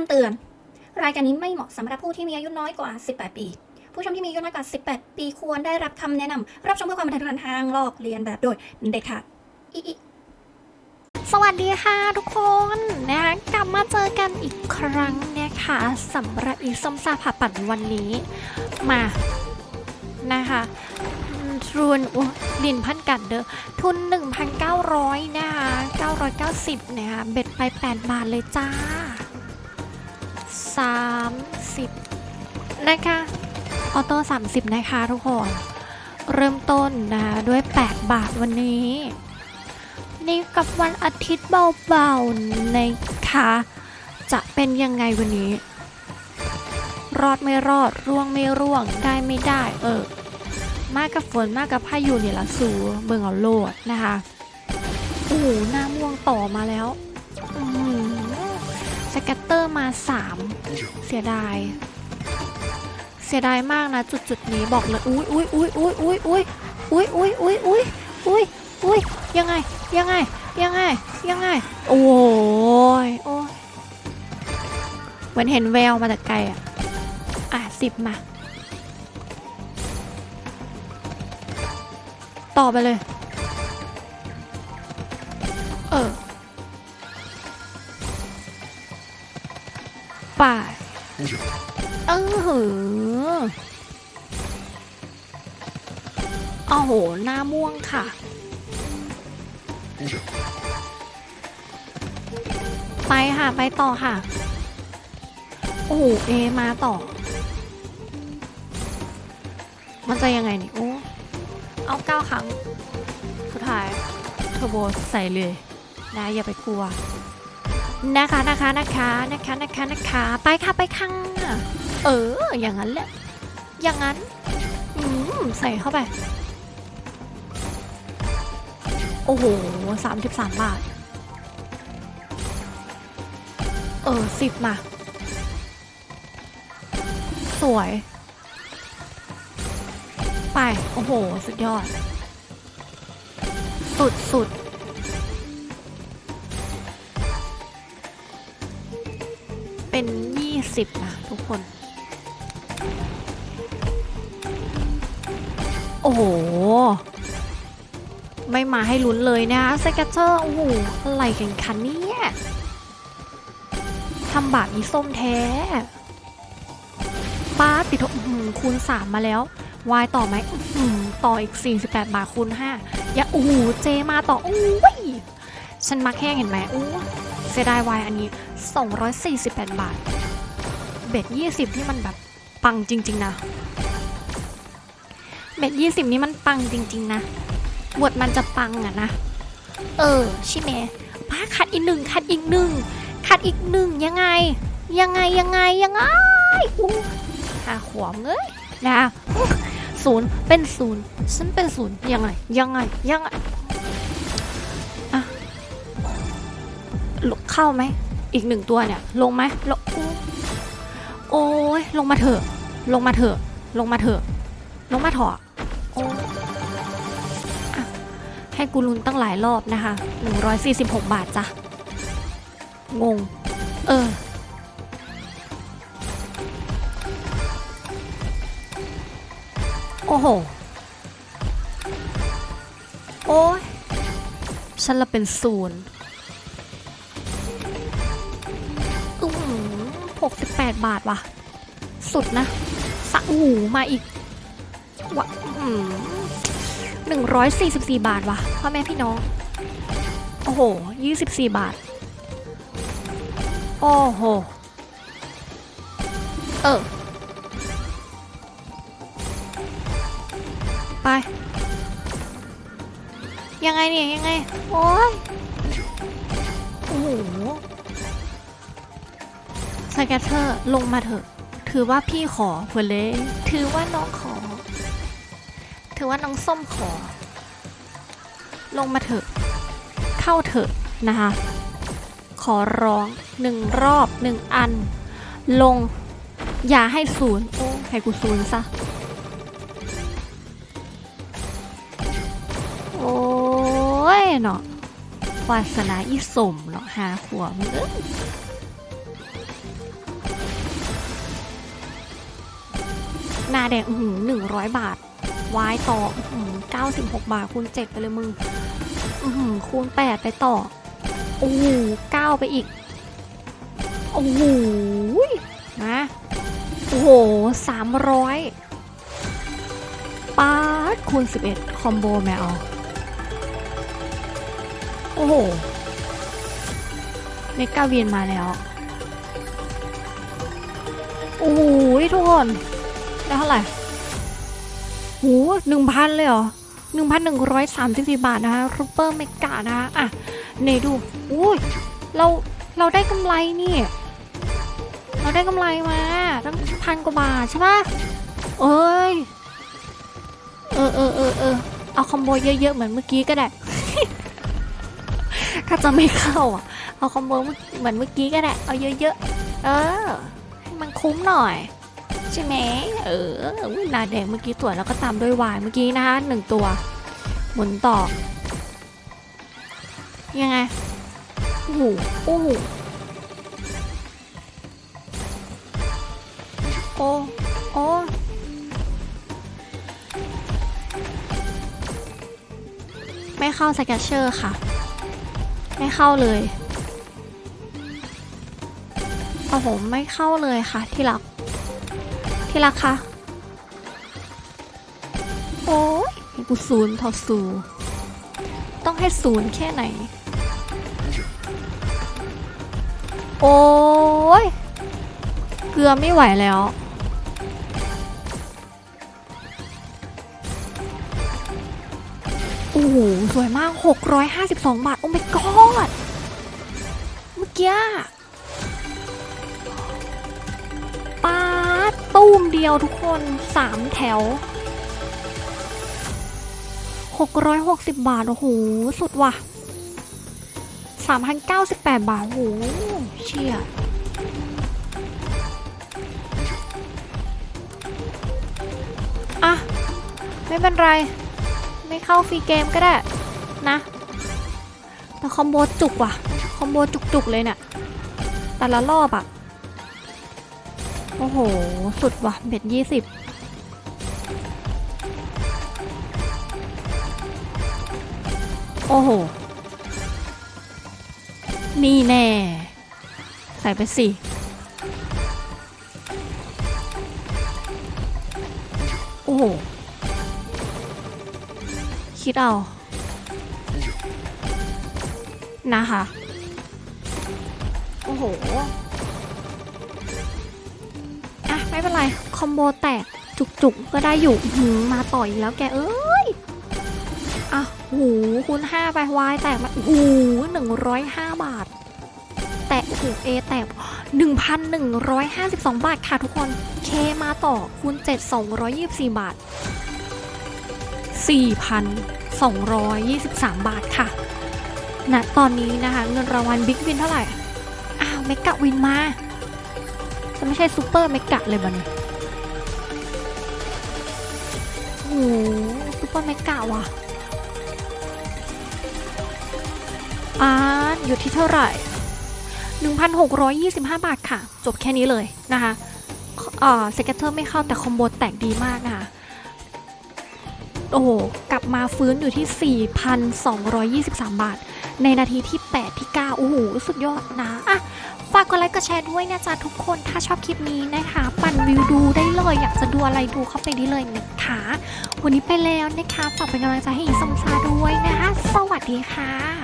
ำเตือน รายการนี้ไม่เหมาะสำหรับผู้ที่มีอายุน้อยกว่า 18 ปี ผู้ชมที่มีอายุน้อยกว่า 18 ปีควรได้รับคำแนะนำรับชมเพื่อความบันเทิงทางลอกเลียนแบบโดยเด็ดขาดอิอิสวัสดีค่ะทุกคนนะคะกลับมาเจอกันอีกครั้งนะคะสำหรับอีส้มซาผ่าปั่นวันนี้มานะคะทุนดินพันกัดเด้อทุน 1,900นะคะ990นะคะเบ็ดไป 8 บาทเลยจ้า 30 นะคะ ออโต้30 นะคะทุกคน เริ่มต้นนะคะด้วย 8 บาทวันนี้ นี่กับวันอาทิตย์เบาๆนะคะ จะเป็นยังไงวันนี้ รอดไม่รอด ร่วงไม่ร่วง ได้ไม่ได้ เออ มากกับฝนมากกับพายุเนี่ยละสูเบิ่งเอาโลดนะคะ โอ้โหหน้าม่วงต่อมาแล้ว อืม สแกตเตอร์มา 3 เสียดาย เสียดายมากนะจุดๆนี้บอกเลยอุ้ยอุ้ยอุ้ยอุ้ยอุ้ยอุ้ยอุ้ยอุ้ยอุ้ยอุ้ยอุ้ยอุ้ยยังไงยังไงยังไงยังไงโอ้ยโอ้ยเหมือนเห็นแววมาแต่ไกลอะอะสิบมา ต่อไปเลย เออ ป่าเออหือโอ้โห หน้าม่วงค่ะ ไปค่ะ ไปต่อค่ะ โอ้โห เอ มาต่อ มันจะยังไงนี่ โอ้ เอาเก้าครั้ง สุดท้ายเทอร์โบใส่เลยนะอย่าไปกลัว นะคะนะคะนะคะนะคะนะคะนะคะไปค่ะไปข้างเออ อย่างนั้นแหละ อย่างนั้นอืมใส่เข้าไป โอ้โหสามสิบสามบาท เออสิบมา สวย ไป โอ้โห สุดยอด สุดสุด เป็นยี่สิบนะทุกคน โอ้โห ไม่มาให้ลุ้นเลยนะสเกตเตอร์ โอ้โห อะไรกันคะเนี่ยทำบาปอีส้มแท้ป้าติดหือคูณ 3 มาแล้ววายต่อไหมอื้อหือต่ออีก 48 บาทคูณ5อย่าโอ้โหเจมาต่อโอ้ยฉันมักแห้งเห็นไหมโอ้ สียดายวายอันนี้ 248 บาท เบ็ด20 ที่มันแบบปังจริง ๆ นะ เบ็ด20 นี่มันปังจริง ๆ นะบทมันจะปังอะนะ เออใช่ไหมป้าขัดอีกหนึ่งขัดอีกหนึ่งขัดอีกหนึ่งยังไง ยังไงยังไงยังไงอู้หาขวมเอ้ยนะศูนย์เป็นศูนย์ฉันเป็นศูนย์ยังไงยังไงยังไง เข้าไหม อีกหนึ่งตัวเนี่ย ลงไหมลงโอ้ยลงมาเถอะ ลงมาเถอะ ลงมาเถอะ ลงมาเถอะโอ้ให้กูลุ้นตั้งหลายรอบนะคะ 146 บาทจ้ะ งง เออ โอ้โห โอ้ยฉันละเป็นศูนย์ 18 บาทว่ะ สุดนะ สักหูมาอีกว่ะหนึ่งร้อยสี่สิบสี่บาทว่ะพ่อแม่พี่น้อง โอ้โหยี่สิบสี่บาท โอ้โห เออ ไป ยังไงเนี่ยยังไง โอ้ยโอ้โห สแกตเตอร์ลงมาเถอะ ถือว่าพี่ขอเพื่อเลยถือว่าน้องขอ ถือว่าน้องส้มขอ ลงมาเถอะ เข้าเถอะนะคะ ขอร้องหนึ่งรอบหนึ่งอัน ลง อย่าให้ศูนย์โอ้ให้กูศูนย์ซะ โอ้ยเนาะวาสนาอีสมเนาะหาขวมึงเอ้ หนาแดงหนึ่งร้อยบาท วายต่อเก้าสิบหกบาทคูณเจ็ดไปเลยมึงอือหือคูณแปดไปต่อ โอ้โหเก้าไปอีก โอ้โหนะโอ้โหสามร้อยปาดคูณสิบเอ็ดคอมโบแมวโอ้โหเมกาเวียนมาแล้ว โอ้โหทุกคน ได้เท่าไหร่โหหนึ่งพันเลยเหรอหนึ่งพันหนึ่งร้อยสามสิบสี่บาทนะคะรูปเปอร์เมกานะคะอะเนดูอุ้ยเราเราได้กำไรนี่ เราได้กำไรมาตั้งพันกว่าบาทใช่ปะเอ้ย เออเออเออเออเอาคอมโบเยอะๆเหมือนเมื่อกี้ก็ได้ ถ้าจะไม่เข้าอะ เอาคอมโบเหมือนเมื่อกี้ก็ได้ เอาเยอะๆ เออ ให้มันคุ้มหน่อย ใช่ไหมเอออุ๊ยหนาแดงเมื่อกี้ตัวแล้วก็ตามด้วยวายเมื่อกี้นะคะหนึ่งตัว หมุนต่อ ยังไงโอ้โหโอ้โหโอ้โอ้ไม่เข้าสแกชเชอร์ค่ะ ไม่เข้าเลยโอ้โหไม่เข้าเลยค่ะที่รัก ที่รักคะโอ้ยกูศูนย์ทอศูนย์ต้องให้ศูนย์แค่ไหน โอ้ยเกลือไม่ไหวแล้วโอ้โหสวยมาก 652 บาท โอ้ my god เมื่อกี้ ตู้มเดียวทุกคน3แถว 660 บาท โอ้โห สุดว่ะ 3,098 บาท โอ้โห เชี่ยอะไม่เป็นไร ไม่เข้าฟรีเกมก็ได้ นะ แต่คอมโบจุกว่ะ คอมโบจุกๆเลยเนี่ยแต่ละรอบอะ โอ้โห สุดว่ะเบ็ดยี่สิบโอ้โห นี่แน่ ใส่ไปสิ โอ้โห คิดเอา นะคะ โอ้โห ไม่เป็นไร คอมโบแตกจุกๆ ก็ได้อยู่หืมาต่ออีกแล้วแกเอ้ยอะหูคูณห้าไปวายแตกมาโอ้โหหนึ่งร้อยห้าบาท แตะโอ้โหเอแตกหนึ่งพันหนึ่งร้อยห้าสิบสองบาทค่ะทุกคนเคมาต่อคูณเจ็ดสองร้อยยี่สิบสี่บาทสี่พันสองร้อยยี่สิบสามบาทค่ะณตอนนี้นะคะเงินรางวัลบิ๊กวินเท่าไหร่อ้าวเมกะวินมา จะไม่ใช่ซูเปอร์เมกะเลยบันนี้โอ้โหซูเปอร์เมกะว่ะอ่าอยู่ที่เท่าไหร่ 1,625 บาทค่ะ จบแค่นี้เลยนะคะเอ่อสเก็ตเตอร์ไม่เข้าแต่คอมโบแตกดีมากนะคะโอ้โห กลับมาฟื้นอยู่ที่ 4,223 บาท ในนาทีที่ 8 ที่ 9 โอ้โห สุดยอดนะ อะ ฝากกดไลค์กดแชร์ด้วยนะจ๊ะทุกคนถ้าชอบคลิปนี้นะคะ ปั่นวิวดูได้เลย อยากจะดูอะไรดูเข้าไปได้เลยนะคะ วันนี้ไปแล้วนะคะฝากเป็นกำลังใจให้อีสมซาด้วยนะคะ สวัสดีค่ะ